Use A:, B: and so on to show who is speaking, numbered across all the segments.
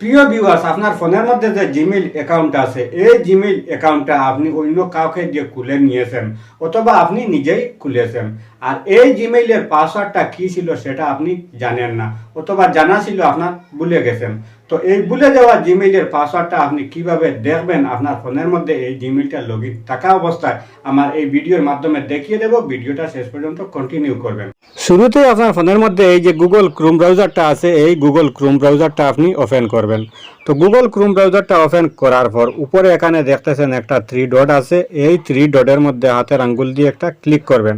A: প্রিয় ভিউয়ার্স আপনার ফোনের মধ্যে যে জিমেল অ্যাকাউন্ট আছে, এই জিমেল অ্যাকাউন্টটা আপনি অন্য কাউকে দিয়ে খুলে নিয়েছেন, অথবা আপনি নিজেই খুলেছেন। আর এই জিমেইলের পাসওয়ার্ডটা কি ছিল সেটা আপনি জানেন না, অথবা জানা ছিল আপনার ভুলে গেছেন। তো এই ভুলে যাওয়া জিমেইলের পাসওয়ার্ডটা আপনি কীভাবে দেখবেন? আপনার ফোনের মধ্যে এই জিমেইলটা লগ ইন থাকা অবস্থায় আমার এই ভিডিওর মাধ্যমে দেখিয়ে দেব। ভিডিওটা শেষ পর্যন্ত কন্টিনিউ করবেন। শুরুতে আপনার ফোনের মধ্যে এই যে গুগল ক্রোম ব্রাউজারটা আছে, এই গুগল ক্রোম ব্রাউজারটা আপনি ওপেন করবেন। তো গুগল ক্রোম ব্রাউজারটা ওপেন করার পর উপরে এখানে দেখতেছেন একটা থ্রি ডট আছে। এই থ্রি ডটের মধ্যে হাতের আঙ্গুল দিয়ে একটা ক্লিক করবেন।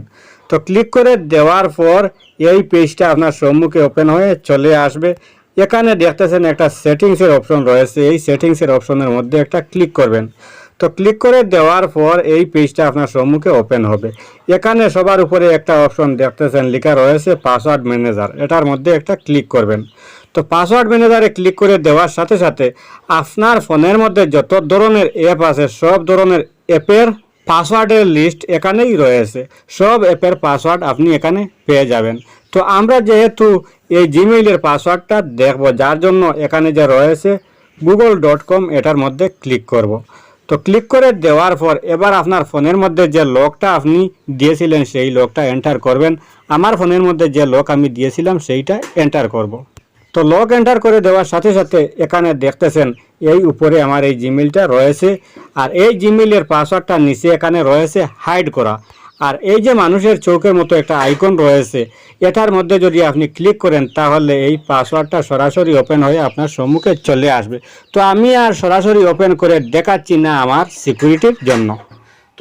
A: তো ক্লিক করে দেওয়ার পর এই পেজটা আপনার সম্মুখে ওপেন হয়ে চলে আসবে। এখানে দেখতেছেন একটা সেটিংসের অপশন রয়েছে। এই সেটিংসের অপশনের মধ্যে একটা ক্লিক করবেন। তো ক্লিক করে দেওয়ার পর এই পেজটা আপনার সম্মুখে ওপেন হবে। এখানে সবার উপরে একটা অপশন দেখতেছেন, লেখা রয়েছে পাসওয়ার্ড ম্যানেজার। এটার মধ্যে একটা ক্লিক করবেন। তো পাসওয়ার্ড ম্যানেজারে ক্লিক করে দেওয়ার সাথে সাথে আপনার ফোনের মধ্যে যত ধরনের অ্যাপ আছে, সব ধরনের অ্যাপের পাসওয়ার্ডের লিস্ট এখানেই রয়েছে। সব অ্যাপের পাসওয়ার্ড আপনি এখানে পেয়ে যাবেন। তো আমরা যেহেতু এই জিমেইলের পাসওয়ার্ডটা দেখব, যার জন্য এখানে যে রয়েছে গুগল ডট কম এটার মধ্যে ক্লিক করব। তো ক্লিক করে দেওয়ার পর এবার আপনার ফোনের মধ্যে যে লকটা আপনি দিয়েছিলেন, সেই লকটা এন্টার করবেন। আমার ফোনের মধ্যে যে লক আমি দিয়েছিলাম, সেইটা এন্টার করব। তো লক এন্টার করে দেওয়ার সাথে সাথে এখানে দেখতেছেন, এই উপরে আমার এই জিমেলটা রয়েছে আর এই জিমেলের পাসওয়ার্ডটা নিচে এখানে রয়েছে হাইড করা। আর এই যে মানুষের চৌকের মতো একটা আইকন রয়েছে, এটার মধ্যে যদি আপনি ক্লিক করেন তাহলে এই পাসওয়ার্ডটা সরাসরি ওপেন হয়ে আপনার সম্মুখে চলে আসবে। তো আমি আর সরাসরি ওপেন করে দেখাচ্ছি না আমার সিকিউরিটির জন্য।